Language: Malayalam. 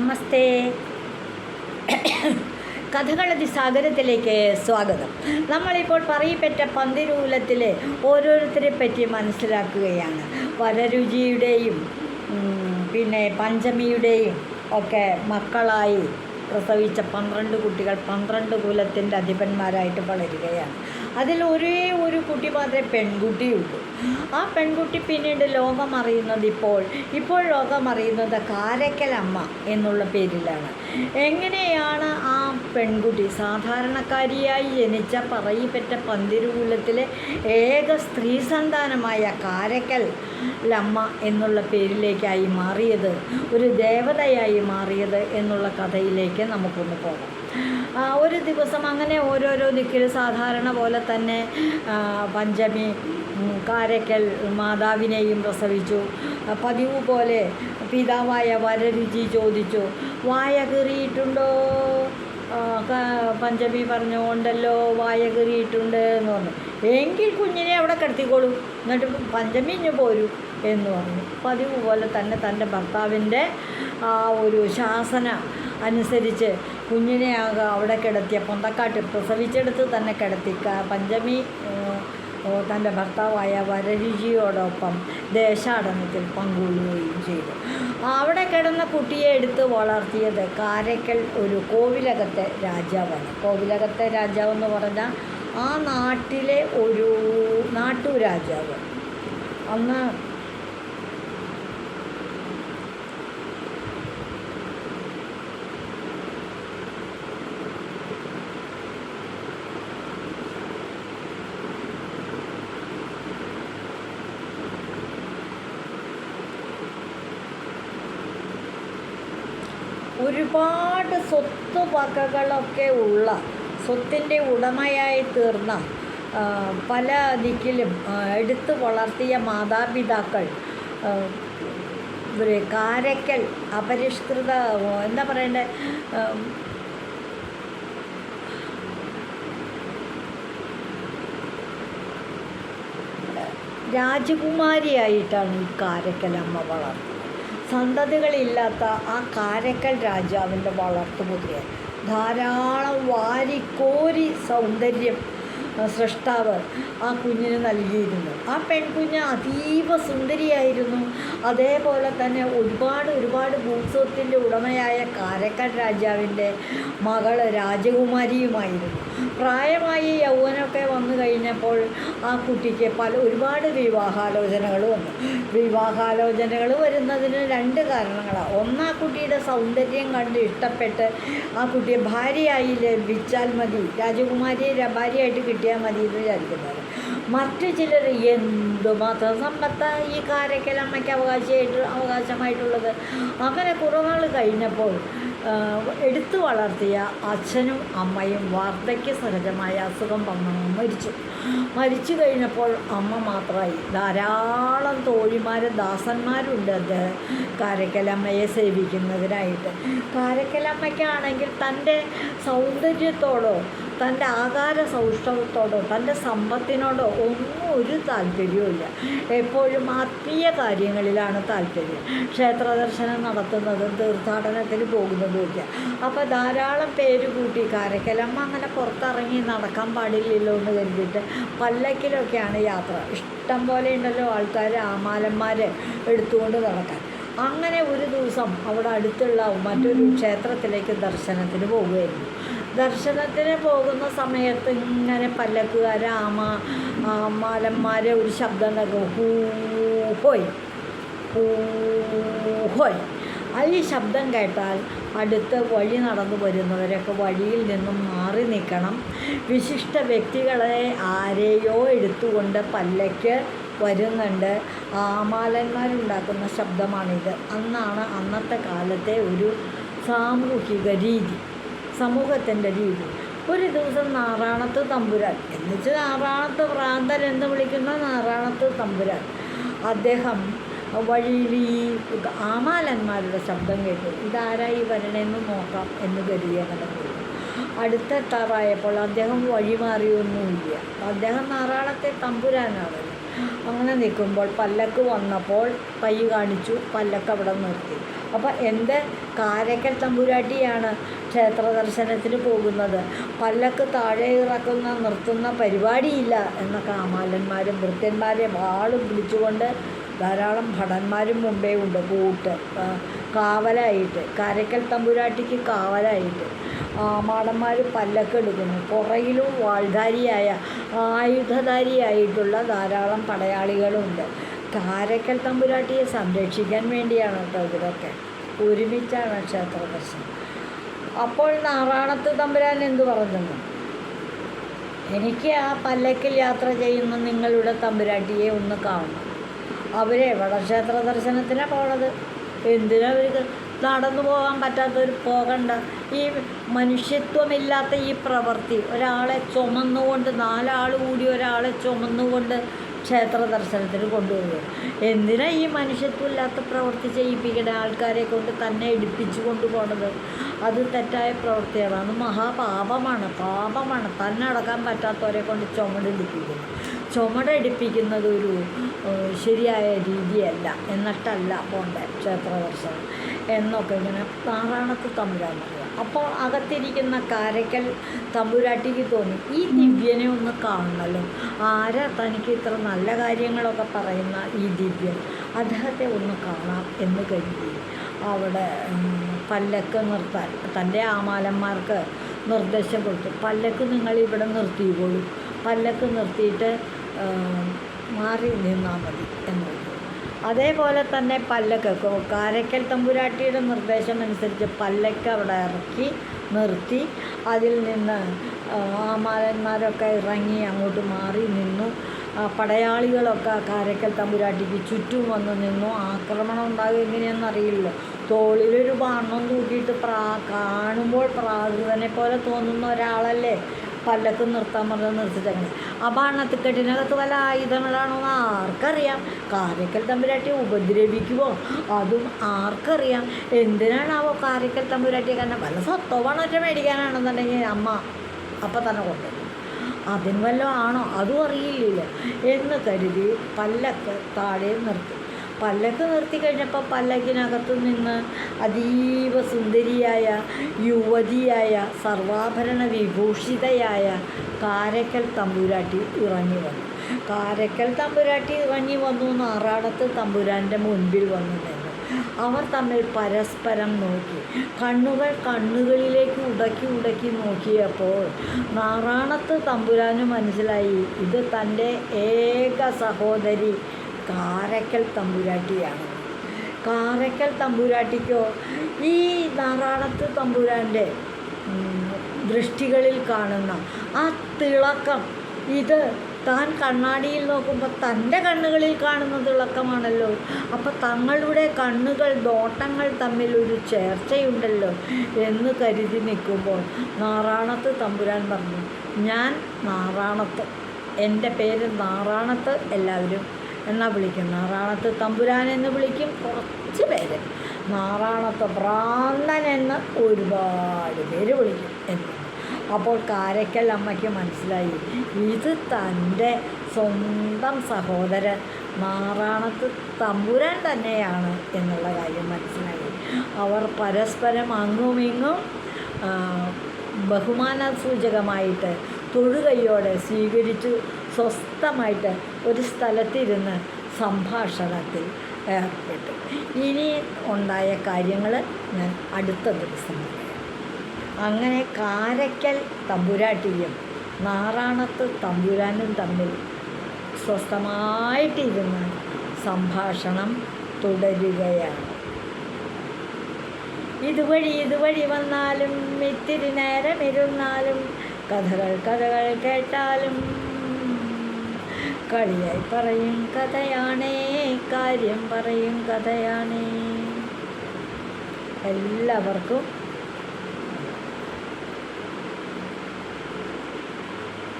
നമസ്തേ. കഥകളതി സാഗരത്തിലേക്ക് സ്വാഗതം. നമ്മളിപ്പോൾ പറയപ്പെട്ട പന്തിരൂലത്തിലെ ഓരോരുത്തരെ പറ്റി മനസ്സിലാക്കുകയാണ്. വരരുചിയുടെയും പിന്നെ പഞ്ചമിയുടെയും ഒക്കെ മക്കളായി പ്രസവിച്ച പന്ത്രണ്ട് കുട്ടികൾ പന്ത്രണ്ട് കുലത്തിന്റെ അധിപന്മാരായിട്ട് വളരുകയാണ്. അതിൽ ഒരേ ഒരു കുട്ടി മാത്രമേ പെൺകുട്ടിയുള്ളൂ. ആ പെൺകുട്ടി പിന്നീട് ലോകം അറിയുന്നത് ഇപ്പോൾ ഇപ്പോൾ ലോകം അറിയുന്നത് കാരക്കലമ്മ എന്നുള്ള പേരിലാണ്. എങ്ങനെയാണ് ആ പെൺകുട്ടി സാധാരണക്കാരിയായി ജനിച്ച പറയിപ്പറ്റ പന്തിരുകുലത്തിലെ ഏക സ്ത്രീ സന്താനമായ കാരക്കൽ ലമ്മ എന്നുള്ള പേരിലേക്കായി മാറിയത് ഒരു ദേവതയായി മാറിയത് എന്നുള്ള കഥയിലേക്ക് നമുക്കൊന്ന് പോകാം. ഒരു ദിവസം അങ്ങനെ ഓരോരോ ദിക്കിൽ സാധാരണ പോലെ തന്നെ പഞ്ചമി കാരക്കൽ മാതാവിനെയും പ്രസവിച്ചു. പതിവ് പോലെ പിതാവായ വരരുചി ചോദിച്ചു. വായ കീറിയിട്ടുണ്ടോ? പഞ്ചമി പറഞ്ഞു ഉണ്ടല്ലോ വായ കീറിയിട്ടുണ്ട് എന്ന് പറഞ്ഞു. എങ്കിൽ കുഞ്ഞിനെ അവിടെ കിടത്തിക്കോളൂ. എന്നിട്ട് പഞ്ചമി ഇഞ്ഞ് പോരൂ എന്ന് പറഞ്ഞു. പതിവ് പോലെ തന്നെ തന്റെ ഭർത്താവിന്റെ ആ ഒരു ശാസന അനുസരിച്ച് കുഞ്ഞിനെ ആകെ അവിടെ കിടത്തിയ പൊന്തക്കാട്ട് പ്രസവിച്ചെടുത്ത് തന്നെ കിടത്തി. പഞ്ചമി തന്റെ ഭർത്താവായ വരരുചിയോടൊപ്പം ദേശാടനത്തിൽ പങ്കുകൊള്ളുകയും ചെയ്തു. അവിടെ കിടന്ന കുട്ടിയെ എടുത്ത് വളർത്തിയത് കാരക്കൽ ഒരു കോവിലകത്തെ രാജാവാണ്. കോവിലകത്തെ രാജാവ് എന്ന് പറഞ്ഞാൽ ആ നാട്ടിലെ ഒരു നാട്ടുരാജാവ് അന്ന് ഒരുപാട് സ്വത്ത് വകകളൊക്കെ ഉള്ള സ്വത്തിന്റെ ഉടമയായി തീർന്ന പല ദിക്കിലും എടുത്തു വളർത്തിയ മാതാപിതാക്കൾ ഒരു കാരക്കൽ അപരിഷ്കൃത എന്താ പറയണ്ടേ രാജകുമാരിയായിട്ടാണ് ഈ കാരക്കലമ്മ വളർന്നത്. സന്തതികളില്ലാത്ത ആ കാരക്കൽ രാജാവിന്റെ വളർത്തുപുത്രിയെ ധാരാളം വാരിക്കോരി സൗന്ദര്യം സൃഷ്ടാവ് ആ കുഞ്ഞിന് നൽകിയിരുന്നു. ആ പെൺകുഞ്ഞ് അതീവ സുന്ദരിയായിരുന്നു. അതേപോലെ തന്നെ ഒരുപാട് ഒരുപാട് ഭൂസ്വത്തിന്റെ ഉടമയായ കാരക്കൽ രാജാവിന്റെ മകൾ രാജകുമാരിയുമായിരുന്നു. പ്രായമായി യൗവനമൊക്കെ വന്നു കഴിഞ്ഞപ്പോൾ ആ കുട്ടിക്ക് പല ഒരുപാട് വിവാഹാലോചനകൾ വന്നു. വിവാഹാലോചനകൾ വരുന്നതിന് രണ്ട് കാരണങ്ങളാണ് ഒന്ന് ആ കുട്ടിയുടെ സൗന്ദര്യം കണ്ട് ഇഷ്ടപ്പെട്ട് ആ കുട്ടിയെ ഭാര്യയായി ലഭിച്ചാൽ മതി. രാജകുമാരിയെ ഭാര്യയായിട്ട് കിട്ടിയാൽ മതി എന്ന് വിചാരിക്കുന്നത് മറ്റു ചിലർ എന്തുമാത്രം സമ്പത്ത് ഈ കാരക്കലമ്മയ്ക്ക് അവകാശമായിട്ട് അവകാശമായിട്ടുള്ളത്? അങ്ങനെ കുറവുകൾ കഴിഞ്ഞപ്പോൾ എടുത്തു വളർത്തിയ അച്ഛനും അമ്മയും വാർദ്ധക്യ സഹജമായ അസുഖം വന്നു. മരിച്ചു. മരിച്ചു കഴിഞ്ഞപ്പോൾ അമ്മ മാത്രമായി. ധാരാളം തോഴിമാരും ദാസന്മാരുണ്ട് കാരക്കലമ്മയെ സേവിക്കുന്നതിനായിട്ട്. കാരക്കലമ്മയ്ക്കാണെങ്കിൽ തന്റെ സൗന്ദര്യത്തോടോ തന്റെ ആകാര സൗഷ്ഠവത്തോടോ തന്റെ സമ്പത്തിനോടോ ഒന്നും ഒരു താല്പര്യവുമില്ല. എപ്പോഴും ആത്മീയ കാര്യങ്ങളിലാണ് താല്പര്യം. ക്ഷേത്രദർശനം നടത്തുന്നതും തീർത്ഥാടനത്തിന് പോകുന്നതുമില്ല അപ്പോൾ ധാരാളം പേര് കൂട്ടി കാരക്കലമ്മ അങ്ങനെ പുറത്തിറങ്ങി നടക്കാൻ പാടില്ലല്ലോ എന്ന് കരുതിയിട്ട് പല്ലക്കിലൊക്കെയാണ് യാത്ര. ഇഷ്ടം പോലെ ഉണ്ടല്ലോ ആൾക്കാർ ആമാലന്മാരെ എടുത്തുകൊണ്ട് നടക്കാൻ. അങ്ങനെ ഒരു ദിവസം അവിടെ അടുത്തുള്ള മറ്റൊരു ക്ഷേത്രത്തിലേക്ക് ദർശനത്തിന് പോവുകയായിരുന്നു ദർശനത്തിന് പോകുന്ന സമയത്ത് ഇങ്ങനെ പല്ലക്കുകാർ ആമ മാലന്മാരെ ഒരു ശബ്ദം നൽകും ഹൂ ഹോയ്. ഹോയ്. ആ ഈ ശബ്ദം കേട്ടാൽ അടുത്ത് വഴി നടന്നു വരുന്നവരൊക്കെ വഴിയിൽ നിന്നും മാറി നിൽക്കണം. വിശിഷ്ട വ്യക്തികളെ ആരെയോ എടുത്തുകൊണ്ട് പല്ലയ്ക്ക് വരുന്നുണ്ട്. ആമാലന്മാരുണ്ടാക്കുന്ന ശബ്ദമാണിത്. അന്നാണ് അന്നത്തെ കാലത്തെ ഒരു സാമൂഹിക രീതി. സമൂഹത്തിന്റെ രീതി. ഒരു ദിവസം നാറാണത്ത് തമ്പുരാൻ. എന്നുവെച്ചാൽ നാറാണത്ത് പ്രാന്തൻ എന്ന് വിളിക്കുന്ന? നാറാണത്ത് തമ്പുരാൻ. അദ്ദേഹം വഴിയിൽ ഈ ആമാലന്മാരുടെ ശബ്ദം കേട്ടു. ഇതാരായി വരണമെന്ന് നോക്കാം എന്ന് കരുതിയ അടുത്ത അടുത്തെത്താറായപ്പോൾ അദ്ദേഹം വഴി മാറിയൊന്നുമില്ല. അദ്ദേഹം നാറാണത്തെ തമ്പുരാനാണ്. അങ്ങനെ നിൽക്കുമ്പോൾ പല്ലക്ക് വന്നപ്പോൾ കൈ കാണിച്ചു. പല്ലക്ക് അവിടെ നിർത്തി. അപ്പോൾ എന്റെ കാരക്കൽ തമ്പുരാട്ടിയാണ്. ക്ഷേത്ര ദർശനത്തിന് പോകുന്നത്. പല്ലക്ക് താഴെ ഇറക്കുന്ന നിർത്തുന്ന പരിപാടിയില്ല എന്ന കാമാലന്മാരും വൃത്യന്മാരെയും ആളും വിളിച്ചുകൊണ്ട് ധാരാളം ഭടന്മാരും മുമ്പേ ഉണ്ട്. കൂട്ട് കാവലായിട്ട് കരക്കൽ തമ്പുരാട്ടിക്ക് കാവലായിട്ട്. മാടന്മാർ പല്ലക്ക് എടുക്കുന്നു. പുറകിലും വാൾധാരിയായ ആയുധധാരിയായിട്ടുള്ള ധാരാളം പടയാളികളുണ്ട്. കാരക്കൽ തമ്പുരാട്ടിയെ സംരക്ഷിക്കാൻ വേണ്ടിയാണ് കേട്ടോ ഇതൊക്കെ ഒരുമിച്ചാണ് ക്ഷേത്ര ദർശനം. അപ്പോൾ നാറാണത്ത് തമ്പുരാൻ എന്തു പറഞ്ഞു എനിക്ക് ആ പല്ലക്കിൽ യാത്ര ചെയ്യുന്ന നിങ്ങളുടെ തമ്പുരാട്ടിയെ ഒന്ന് കാണണം. അവരെ ക്ഷേത്ര ദർശനത്തിനാണ് പോണത്. എന്തിനാ അവർക്ക് നടന്നു പോകാൻ പറ്റാത്തവർ പോകണ്ട? ഈ മനുഷ്യത്വമില്ലാത്ത ഈ പ്രവൃത്തി ഒരാളെ ചുമന്നുകൊണ്ട് നാലാൾ കൂടി ഒരാളെ ചുമന്നുകൊണ്ട് ക്ഷേത്ര ദർശനത്തിന് കൊണ്ടുപോകുക എന്തിനാ ഈ മനുഷ്യത്വമില്ലാത്ത പ്രവൃത്തി ചെയ്യിപ്പിക്കുന്ന ആൾക്കാരെ കൊണ്ട് തന്നെ ഇടിപ്പിച്ചു കൊണ്ടുപോകണത് അത് തെറ്റായ പ്രവൃത്തിയാണ് അത് മഹാപാപമാണ്. പാപമാണ്. തന്നെ അടക്കാൻ പറ്റാത്തവരെ കൊണ്ട് ചുമടെടുപ്പിക്കുന്നു ചുമടെടുപ്പിക്കുന്നത് ഒരു ശരിയായ രീതിയല്ല. എന്നിട്ടല്ല പോണ്ടേ ക്ഷേത്രദർശനം എന്നൊക്കെ ഇങ്ങനെ നാറാണത്ത് തമ്പുരാൻ പറയുക അപ്പോൾ അകത്തിരിക്കുന്ന കാരക്കൽ തമ്പുരാട്ടിക്ക് തോന്നി ഈ ദിവ്യനെ ഒന്ന് കാണണമല്ലോ ആരാ തനിക്ക് ഇത്ര നല്ല കാര്യങ്ങളൊക്കെ പറയുന്ന ഈ ദിവ്യൻ? അദ്ദേഹത്തെ ഒന്ന് കാണാം എന്ന് കരുതി. അവിടെ പല്ലക്ക് നിർത്താൻ തന്റെ ആമാലന്മാർക്ക് നിർദ്ദേശം കൊടുത്തു. പല്ലക്ക് നിങ്ങൾ ഇവിടെ നിർത്തിക്കോളൂ. പല്ലക്ക് നിർത്തിയിട്ട് മാറി നിന്നാൽ മതി എന്ന്. പറഞ്ഞു അതേപോലെ തന്നെ പല്ലക്ക് കൊ- കാരക്കൽ തമ്പുരാട്ടിയുടെ നിർദ്ദേശം അനുസരിച്ച് പല്ലക്ക് അവിടെ ഇറക്കി നിർത്തി. അതിൽ നിന്ന് ആമാലന്മാരൊക്കെ ഇറങ്ങി അങ്ങോട്ട് മാറി നിന്നു. പടയാളികളൊക്കെ കാരക്കൽ തമ്പുരാട്ടിക്ക് ചുറ്റും വന്ന് നിന്നു. ആക്രമണം ഉണ്ടാകും എങ്ങനെയാണെന്നറിയില്ലല്ലോ തോളിലൊരു ബാണം തൂക്കിയിട്ട് പ്രാ കാണുമ്പോൾ പ്രാകൃതനെ പോലെ തോന്നുന്ന ഒരാളല്ലേ? പല്ലക്ക് നിർത്താൻ പറഞ്ഞത് നിർത്തിച്ചങ്ങനെ ആ ബാണത്തിക്കെട്ടിനകത്ത് വല്ല ആയുധങ്ങളാണോ എന്ന് ആർക്കറിയാം. കാരക്കൽ തമ്പുരാട്ടിയെ ഉപദ്രവിക്കുമോ അതും ആർക്കറിയാം. എന്തിനാണാവോ കാരക്കൽ തമ്പുരാട്ടിയെ കാരണം വല്ല സ്വത്തോ പണമൊക്കെ മേടിക്കാനാണെന്നുണ്ടെങ്കിൽ അമ്മ അപ്പം തന്നെ കൊണ്ടുവരും. അതിന് വല്ലതും ആണോ? അതും അറിയില്ലല്ലോ. എന്ന് കരുതി പല്ലക്ക് താഴെ നിർത്തി. പല്ലക്ക് നിർത്തി കഴിഞ്ഞപ്പോൾ പല്ലക്കിനകത്തു നിന്ന് അതീവ സുന്ദരിയായ യുവതിയായ സർവാഭരണ വിഭൂഷിതയായ കാരക്കൽ തമ്പുരാട്ടി ഇറങ്ങി വന്നു. കാരക്കൽ തമ്പുരാട്ടി ഇറങ്ങി വന്നു നാറാടത്ത് തമ്പുരാന്റെ മുൻപിൽ വന്നു അവർ തമ്മിൽ പരസ്പരം നോക്കി. കണ്ണുകൾ കണ്ണുകളിലേക്ക് ഉടക്കി ഉടക്കി നോക്കിയപ്പോൾ നാറാണത്ത് തമ്പുരാന് മനസ്സിലായി ഇത് തന്റെ ഏക സഹോദരി കാരക്കൽ തമ്പുരാട്ടിയാണ്. കാരക്കൽ തമ്പുരാട്ടിക്കോ? ഈ നാറാണത്ത് തമ്പുരാന്റെ ദൃഷ്ടികളിൽ കാണുന്ന ആ തിളക്കം ഇത് താൻ കണ്ണാടിയിൽ നോക്കുമ്പോൾ തന്റെ കണ്ണുകളിൽ കാണുന്ന തിളക്കമാണല്ലോ അപ്പം തങ്ങളുടെ കണ്ണുകൾ ദോട്ടങ്ങൾ തമ്മിൽ ഒരു ചേർച്ചയുണ്ടല്ലോ എന്ന് കരുതി നിൽക്കുമ്പോൾ നാറാണത്ത് തമ്പുരാൻ പറഞ്ഞു ഞാൻ നാറാണത്ത്. എന്റെ പേര് നാറാണത്ത് എല്ലാവരും. എന്നാ വിളിക്കും. നാറാണത്ത് തമ്പുരാൻ എന്ന് വിളിക്കും കുറച്ച് പേര്. നാറാണത്ത് ഭ്രാന്തൻ എന്ന് ഒരുപാട് പേര് വിളിക്കും എന്ന്. അപ്പോൾ കാരക്കൽ അമ്മയ്ക്ക് മനസ്സിലായി. ഇത് തന്റെ സ്വന്തം സഹോദരൻ മാറാണത്ത് തമ്പുരാൻ തന്നെയാണ് എന്നുള്ള കാര്യം മനസ്സിലായി. അവർ പരസ്പരം അങ്ങുമിങ്ങും ആ, ബഹുമാന സൂചകമായിട്ട് തൊഴുകൈയോടെ സ്വീകരിച്ച് സ്വസ്ഥമായിട്ട് ഒരു സ്ഥലത്തിരുന്ന് സംഭാഷണത്തിൽ ഏർപ്പെട്ടു. ഇനി ഉണ്ടായ കാര്യങ്ങൾ ഞാൻ അടുത്ത ദിവസം പറയാം. അങ്ങനെ കാരയ്ക്കൽ തമ്പുരാട്ടിയും നാറാണത്ത് തമ്പുരാനും തമ്മിൽ സ്വസ്ഥമായിട്ടിരുന്ന് സംഭാഷണം തുടരുകയാണ്. ഇതുവഴി ഇതുവഴി വന്നാലും ഇത്തിരി നേരം ഇരുന്നാലും കഥകൾ കഥകൾ കേട്ടാലും കളിയായി പറയും കഥയാണേ കാര്യം പറയും കഥയാണേ. എല്ലാവർക്കും